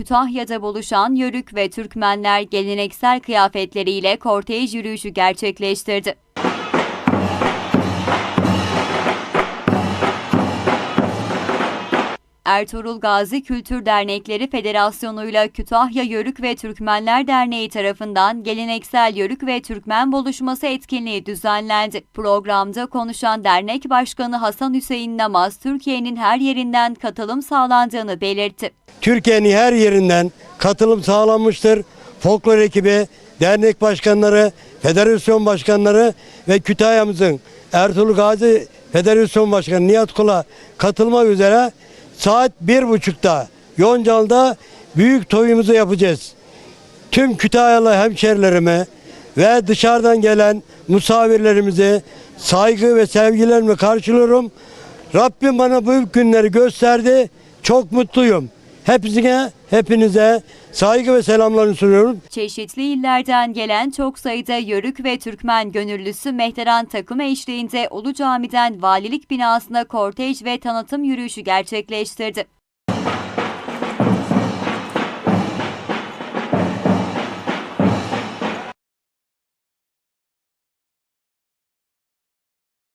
Kütahya'da buluşan Yörük ve Türkmenler geleneksel kıyafetleriyle kortej yürüyüşü gerçekleştirdi. Ertuğrul Gazi Kültür Dernekleri Federasyonu'yla Kütahya Yörük ve Türkmenler Derneği tarafından geleneksel Yörük ve Türkmen buluşması etkinliği düzenlendi. Programda konuşan dernek başkanı Hasan Hüseyin Namaz, Türkiye'nin her yerinden katılım sağlandığını belirtti. Türkiye'nin her yerinden katılım sağlanmıştır. Folklor ekibi, dernek başkanları, federasyon başkanları ve Kütahya'mızın Ertuğrul Gazi Federasyon Başkanı Nihat Kula katılmak üzere saat bir buçukta Yoncal'da büyük toyumuzu yapacağız. Tüm Kütahyalı hemşerilerime ve dışarıdan gelen misafirlerimizi saygı ve sevgilerimi karşılıyorum. Rabbim bana bu günleri gösterdi. Çok mutluyum. Hepsine, hepinize saygı ve selamlarını sunuyorum. Çeşitli illerden gelen çok sayıda Yörük ve Türkmen gönüllüsü Mehteran takım eşliğinde Ulu Cami'den valilik binasına kortej ve tanıtım yürüyüşü gerçekleştirdi.